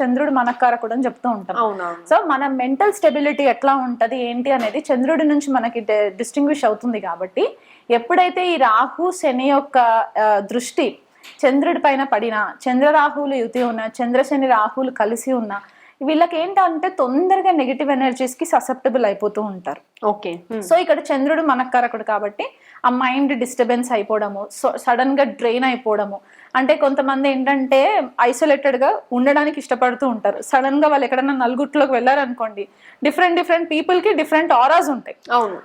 చంద్రుడు మనకారకుడు అని చెప్తూ ఉంటాం. సో మన మెంటల్ స్టెబిలిటీ ఎట్లా ఉంటది ఏంటి అనేది చంద్రుడి నుంచి మనకి డిస్టింగ్విష్ అవుతుంది కాబట్టి ఎప్పుడైతే ఈ రాహు శని యొక్క దృష్టి చంద్రుడి పైన పడిన చంద్రరాహువులు యుతి ఉన్న చంద్రశని రాహువులు కలిసి ఉన్న వీళ్ళకి ఏంటంటే తొందరగా నెగిటివ్ ఎనర్జీస్కి ససెప్టబుల్ అయిపోతూ ఉంటారు. ఓకే. సో ఇక్కడ చంద్రుడు మనకారకుడు కాబట్టి ఆ మైండ్ డిస్టర్బెన్స్ అయిపోవడము సో సడన్గా డ్రైన్ అయిపోవడము అంటే కొంతమంది ఏంటంటే ఐసోలేటెడ్గా ఉండడానికి ఇష్టపడుతూ ఉంటారు. సడన్గా వాళ్ళు ఎక్కడైనా నలుగుట్లోకి వెళ్ళారనుకోండి డిఫరెంట్ డిఫరెంట్ పీపుల్కి డిఫరెంట్ ఆరాస్ ఉంటాయి.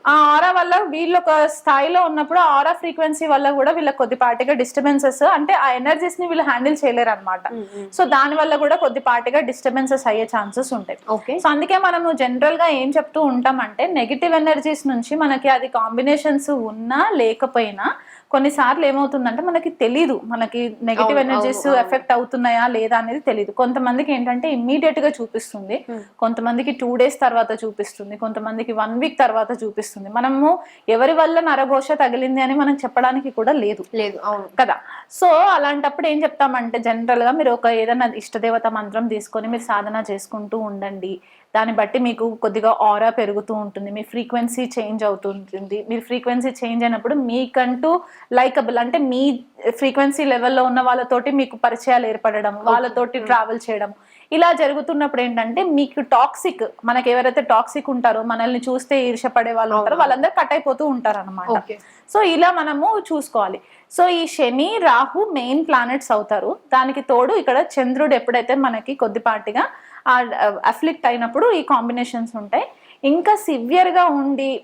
ఆ ఆరా వల్ల వీళ్ళు ఒక స్థాయిలో ఉన్నప్పుడు ఆ ఆరా ఫ్రీక్వెన్సీ వల్ల కూడా వీళ్ళకి కొద్దిపాటిగా డిస్టర్బెన్సెస్ అంటే ఆ ఎనర్జీస్ని వీళ్ళు హ్యాండిల్ చేయలేరు అనమాట సో దాని వల్ల కూడా కొద్దిపాటిగా డిస్టర్బెన్సెస్ అయ్యే ఛాన్సెస్ ఉంటాయి. ఓకే. సో అందుకే మనము జనరల్గా ఏం చెప్తూ ఉంటామంటే నెగిటివ్ ఎనర్జీస్ నుంచి మనకి అది కాంబినేషన్స్ ఉన్నా లేకపోయినా కొన్నిసార్లు ఏమవుతుందంటే మనకి తెలీదు. మనకి నెగిటివ్ ఎనర్జీస్. ఎఫెక్ట్ అవుతున్నాయా లేదా అనేది తెలియదు కొంతమందికి ఏంటంటే ఇమ్మీడియట్గా చూపిస్తుంది. కొంతమందికి టూ డేస్ తర్వాత చూపిస్తుంది. కొంతమందికి వన్ వీక్ తర్వాత చూపిస్తుంది. మనము ఎవరి వల్ల నరఘోష తగిలింది అని మనం చెప్పడానికి కూడా లేదు. లేదు అవును. కదా? సో అలాంటప్పుడు ఏం చెప్తామంటే జనరల్గా మీరు ఒక ఏదైనా ఇష్టదేవత మంత్రం తీసుకొని మీరు సాధన చేసుకుంటూ ఉండండి. దాన్ని బట్టి మీకు కొద్దిగా ఆరా పెరుగుతూ ఉంటుంది మీ ఫ్రీక్వెన్సీ చేంజ్ అవుతుంటుంది మీరు ఫ్రీక్వెన్సీ చేంజ్ అయినప్పుడు మీకంటూ లైకబుల్ అంటే మీ ఫ్రీక్వెన్సీ లెవెల్లో ఉన్న వాళ్ళతోటి మీకు పరిచయాలు ఏర్పడడం వాళ్ళతోటి ట్రావెల్ చేయడం. ఇలా జరుగుతున్నప్పుడు ఏంటంటే మీకు టాక్సిక్ మనకి ఎవరైతే టాక్సిక్ ఉంటారో మనల్ని చూస్తే ఈర్షపడే వాళ్ళు ఉంటారో వాళ్ళందరూ కట్ అయిపోతూ ఉంటారు అనమాట సో ఇలా మనము చూసుకోవాలి. సో ఈ శని రాహు మెయిన్ ప్లానెట్స్ అవుతారు. దానికి తోడు ఇక్కడ చంద్రుడు ఎప్పుడైతే మనకి కొద్దిపాటిగా అఫ్లిక్ట్ అయినప్పుడు ఈ కాంబినేషన్స్ ఉంటాయి. ఇంకా సివియర్గా ఉండి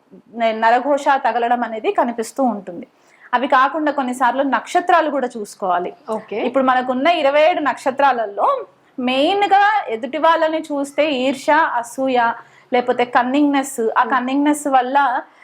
నరఘోష తగలడం అనేది కనిపిస్తూ ఉంటుంది. అవి కాకుండా కొన్నిసార్లు నక్షత్రాలు కూడా చూసుకోవాలి. ఓకే. ఇప్పుడు మనకున్న ఇరవై ఏడు నక్షత్రాలలో మెయిన్గా ఎదుటి వాళ్ళని చూస్తే ఈర్ష అసూయ లేకపోతే కన్నింగ్నెస్ ఆ కన్నింగ్నెస్ వల్ల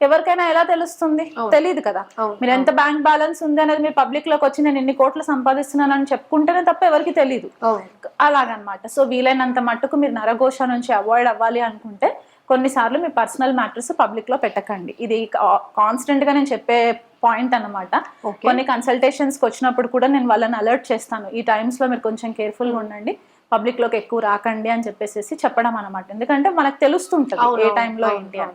ఎవరికైనా ఎలా తెలుస్తుంది. తెలియదు కదా. మీరు ఎంత బ్యాంక్ బ్యాలెన్స్ ఉంది అనేది మీరు పబ్లిక్లోకి వచ్చి నేను ఇన్ని కోట్లు సంపాదిస్తున్నాను అని చెప్పుకుంటేనే తప్ప ఎవరికి తెలియదు అలాగనమాట. సో వీలైనంత మట్టుకు మీరు నరఘోష నుంచి అవాయిడ్ అవ్వాలి అనుకుంటే కొన్నిసార్లు మీ పర్సనల్ మ్యాటర్స్ పబ్లిక్లో పెట్టకండి. ఇది కాన్స్టెంట్గా నేను చెప్పే పాయింట్ అన్నమాట. Okay. కొన్ని కన్సల్టేషన్స్కి వచ్చినప్పుడు కూడా నేను వాళ్ళని అలర్ట్ చేస్తాను. ఈ టైమ్స్లో మీరు కొంచెం కేర్ఫుల్గా ఉండండి. పబ్లిక్లోకి ఎక్కువ రాకండి అని చెప్పేసి చెప్పడం అనమాట ఎందుకంటే మనకు తెలుస్తుంటది ఏ టైంలో ఏంటి అని.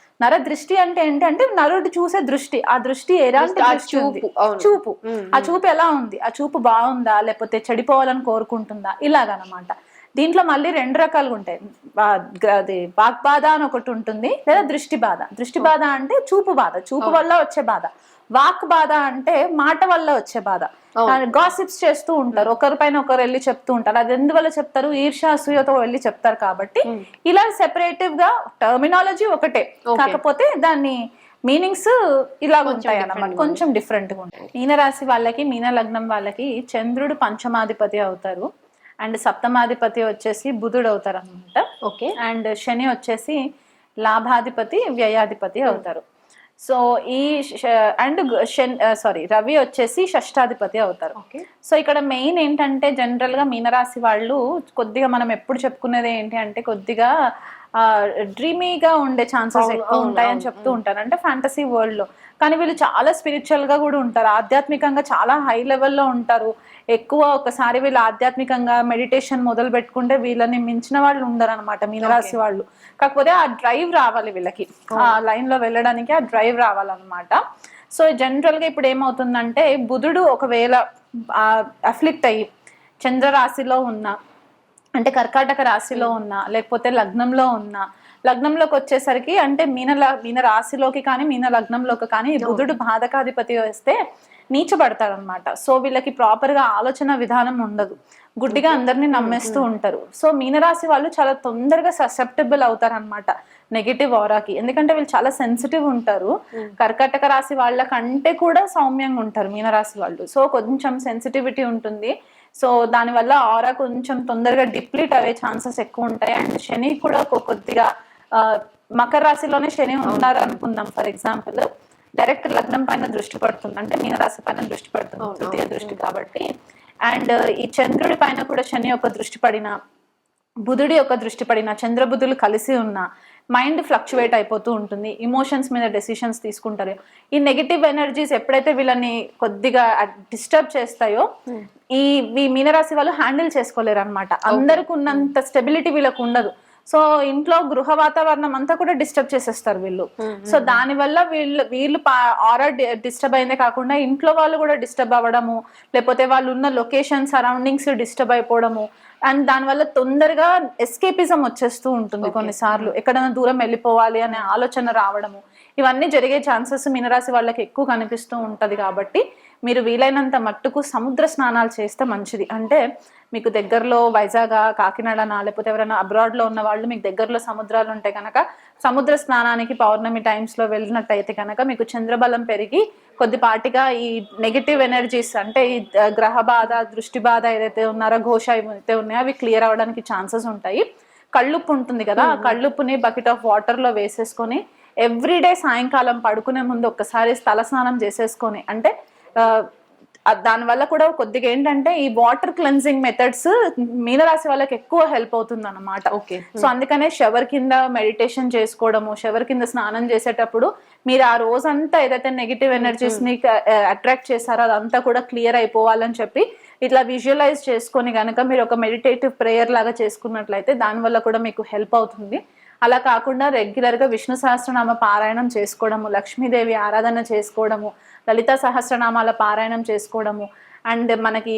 నర దృష్టి అంటే ఏంటి అంటే నరుడు చూసే దృష్టి. ఆ దృష్టి ఎలాంటి ఆ దృష్టి ఉంది? చూపు, ఆ చూపు ఎలా ఉంది? ఆ చూపు బాగుందా? లేకపోతే చెడిపోవాలని కోరుకుంటుందా? ఇలాగనమాట. దీంట్లో మళ్ళీ రెండు రకాలుగా ఉంటాయి. అది వాక్ బాధ అని ఒకటి ఉంటుంది లేదా దృష్టి బాధ. దృష్టి బాధ అంటే చూపు బాధ. చూపు వల్ల వచ్చే బాధ. వాక్ బాధ అంటే మాట వల్ల వచ్చే బాధ. గాసిప్స్ చేస్తూ ఉంటారు. ఒకరి పైన ఒకరు వెళ్ళి చెప్తూ ఉంటారు. అది ఎందువల్ల చెప్తారు? ఈర్ష్య అసూయతో వెళ్ళి చెప్తారు కాబట్టి ఇలా సెపరేటివ్గా టర్మినాలజీ ఒకటే. కాకపోతే దాన్ని మీనింగ్స్ ఇలా ఉంటాయి అన్నమాట. కొంచెం డిఫరెంట్గా ఉంటాయి. మీనరాశి వాళ్ళకి మీన లగ్నం వాళ్ళకి చంద్రుడు పంచమాధిపతి అవుతారు. అండ్ సప్తమాధిపతి వచ్చేసి బుధుడు అవుతారు అనమాట ఓకే. అండ్ శని వచ్చేసి లాభాధిపతి వ్యయాధిపతి అవుతారు. సో ఈ అండ్ శని సారీ రవి వచ్చేసి షష్టాధిపతి అవుతారు. ఓకే. సో ఇక్కడ మెయిన్ ఏంటంటే జనరల్గా మీనరాశి వాళ్ళు కొద్దిగా మనం ఎప్పుడు చెప్పుకునేది ఏంటి అంటే కొద్దిగా డ్రీమీగా ఉండే ఛాన్సెస్ ఎక్కువ ఉంటాయని. చెప్తూ ఉంటారు. అంటే ఫ్యాంటసీ వరల్డ్లో. కానీ వీళ్ళు చాలా స్పిరిచువల్గా కూడా ఉంటారు. ఆధ్యాత్మికంగా చాలా హై లెవెల్లో ఉంటారు. ఎక్కువ ఒకసారి వీళ్ళు ఆధ్యాత్మికంగా మెడిటేషన్ మొదలు పెట్టుకుంటే వీళ్ళని మించిన వాళ్ళు ఉండరు అనమాట మీనరాశి వాళ్ళు. కాకపోతే ఆ డ్రైవ్ రావాలి వీళ్ళకి. ఆ లైన్లో వెళ్ళడానికి ఆ డ్రైవ్ రావాలన్నమాట. సో జనరల్గా ఇప్పుడు ఏమవుతుందంటే బుధుడు ఒకవేళ అఫ్లిక్ట్ అయ్యి చంద్ర రాశిలో ఉన్న అంటే కర్కాటక రాశిలో ఉన్న లేకపోతే లగ్నంలో ఉన్న లగ్నంలోకి వచ్చేసరికి అంటే మీన మీన రాశిలోకి కానీ మీన లగ్నంలోకి కానీ బుధుడు బాధకాధిపతి వస్తే నీచబడతాడు అనమాట సో వీళ్ళకి ప్రాపర్గా ఆలోచన విధానం ఉండదు. గుడ్డిగా అందరినీ నమ్మేస్తూ ఉంటారు. సో మీనరాశి వాళ్ళు చాలా తొందరగా ససెప్టబుల్ అవుతారు అనమాట నెగిటివ్ ఆరాకి ఎందుకంటే వీళ్ళు చాలా సెన్సిటివ్ ఉంటారు. కర్కాటక రాశి వాళ్ళకంటే కూడా సౌమ్యంగా ఉంటారు మీనరాశి వాళ్ళు. సో కొంచెం సెన్సిటివిటీ ఉంటుంది. సో దానివల్ల ఆరా కొంచెం తొందరగా డిప్లీట్ అయ్యే ఛాన్సెస్ ఎక్కువ ఉంటాయి. అండ్ శని కూడా కొద్దిగా మకర రాశిలోనే శని ఉన్నారు అనుకుందాం ఫర్ ఎగ్జాంపుల్ డైరెక్ట్ లగ్నం పైన దృష్టి పడుతుంది. అంటే మీన రాశి పైన దృష్టి పడుతుంది. తృతీయ దృష్టి కాబట్టి. అండ్ ఈ చంద్రుడి పైన కూడా శని యొక్క దృష్టి పడిన బుధుడి యొక్క దృష్టి పడిన చంద్రబుధులు కలిసి ఉన్న మైండ్ ఫ్లక్చువేట్ అయిపోతూ ఉంటుంది. ఇమోషన్స్ మీద డెసిషన్స్ తీసుకుంటారు. ఈ నెగిటివ్ ఎనర్జీస్ ఎప్పుడైతే వీళ్ళని కొద్దిగా డిస్టర్బ్ చేస్తాయో ఈ ఈ మీనరాశి వాళ్ళు హ్యాండిల్ చేసుకోలేరు అనమాట అందరికి ఉన్నంత స్టెబిలిటీ వీళ్ళకు ఉండదు. సో ఇంట్లో గృహ వాతావరణం అంతా కూడా డిస్టర్బ్ చేసేస్తారు వీళ్ళు. సో దాని వల్ల వీళ్ళు వీళ్ళు ఆరా డిస్టర్బ్ అయిందే కాకుండా ఇంట్లో వాళ్ళు కూడా డిస్టర్బ్ అవ్వడము లేకపోతే వాళ్ళు ఉన్న లొకేషన్ సరౌండింగ్స్ డిస్టర్బ్ అయిపోవడము అండ్ దానివల్ల తొందరగా ఎస్కేపిజం వచ్చేస్తూ ఉంటుంది కొన్నిసార్లు. ఎక్కడైనా దూరం వెళ్ళిపోవాలి అనే ఆలోచన రావడము ఇవన్నీ జరిగే ఛాన్సెస్ మీనరాశి వాళ్ళకి ఎక్కువ కనిపిస్తూ ఉంటది కాబట్టి మీరు వీలైనంత మట్టుకు సముద్ర స్నానాలు చేస్తే మంచిది. అంటే మీకు దగ్గరలో వైజాగ్ కాకినాడనా లేకపోతే ఎవరైనా abroad లో ఉన్న వాళ్ళు మీకు దగ్గరలో సముద్రాలు ఉంటే కనుక సముద్ర స్నానానికి పౌర్ణమి times లో వెళ్ళినట్టయితే కనుక మీకు చంద్రబలం పెరిగి కొద్దిపాటిగా ఈ నెగిటివ్ ఎనర్జీస్ అంటే ఈ గ్రహ బాధ దృష్టి బాధ ఏదైతే ఉన్నారో ఘోష ఏవైతే ఉన్నాయో అవి క్లియర్ అవ్వడానికి ఛాన్సెస్ ఉంటాయి. కళ్ళుప్పు ఉంటుంది కదా ఆ కళ్ళుప్పుని బకెట్ ఆఫ్ వాటర్లో వేసేసుకొని ఎవ్రీడే సాయంకాలం పడుకునే ముందు ఒక్కసారి తల స్నానం చేసేసుకొని అంటే దాని వల్ల కూడా కొద్దిగా ఏంటంటే ఈ వాటర్ క్లెన్సింగ్ మెథడ్స్ మీనరాశి వాళ్ళకి ఎక్కువ హెల్ప్ అవుతుంది అనమాట ఓకే. సో అందుకనే షవర్ కింద మెడిటేషన్ చేసుకోవడము షవర్ కింద స్నానం చేసేటప్పుడు మీరు ఆ రోజంతా ఏదైతే నెగిటివ్ ఎనర్జీస్ని అట్రాక్ట్ చేశారో అదంతా కూడా క్లియర్ అయిపోవాలని చెప్పి ఇట్లా విజువలైజ్ చేసుకొని గనక మీరు ఒక మెడిటేటివ్ ప్రేయర్ లాగా చేసుకున్నట్లయితే దానివల్ల కూడా మీకు హెల్ప్ అవుతుంది. అలా కాకుండా రెగ్యులర్గా విష్ణు సహస్రనామ పారాయణం చేసుకోవడము లక్ష్మీదేవి ఆరాధన చేసుకోవడము లలిత సహస్రనామాల పారాయణం చేసుకోవడము అండ్ మనకి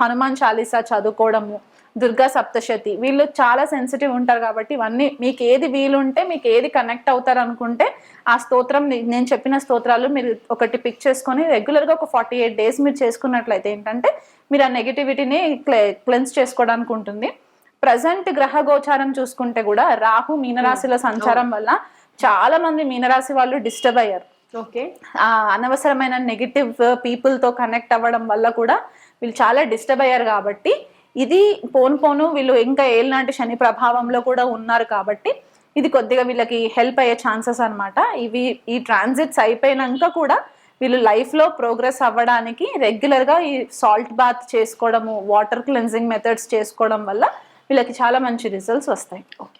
హనుమాన్ చాలీసా చదువుకోవడము దుర్గా సప్తశతి వీళ్ళు చాలా సెన్సిటివ్ ఉంటారు కాబట్టి ఇవన్నీ మీకు ఏది వీలుంటే మీకు ఏది కనెక్ట్ అవుతారు అనుకుంటే ఆ స్తోత్రం నేను చెప్పిన స్తోత్రాలు మీరు ఒకటి పిక్ చేసుకొని రెగ్యులర్గా ఒక ఫార్టీ ఎయిట్ డేస్ మీరు చేసుకున్నట్లయితే ఏంటంటే మీరు ఆ నెగిటివిటీని క్లె క్లెన్స్ చేసుకోవడానికి ఉంటుంది. ప్రజెంట్ గ్రహ గోచారం చూసుకుంటే కూడా రాహు మీనరాశిలో సంచారం వల్ల చాలా మంది మీనరాశి వాళ్ళు డిస్టర్బ్ అయ్యారు. అనవసరమైన నెగిటివ్ పీపుల్తో కనెక్ట్ అవ్వడం వల్ల కూడా వీళ్ళు చాలా డిస్టర్బ్ అయ్యారు కాబట్టి ఇది పోను పోను వీళ్ళు ఇంకా ఏలినాటి శని ప్రభావంలో కూడా ఉన్నారు కాబట్టి ఇది కొద్దిగా వీళ్ళకి హెల్ప్ అయ్యే ఛాన్సెస్ అన్నమాట. ఇవి ఈ ట్రాన్సిట్స్ అయిపోయినాక కూడా వీళ్ళు లైఫ్లో ప్రోగ్రెస్ అవ్వడానికి రెగ్యులర్గా ఈ సాల్ట్ బాత్ చేసుకోవడము వాటర్ క్లెన్జింగ్ మెథడ్స్ చేసుకోవడం వల్ల వీళ్ళకి చాలా మంచి రిజల్ట్స్ వస్తాయి. ఓకే.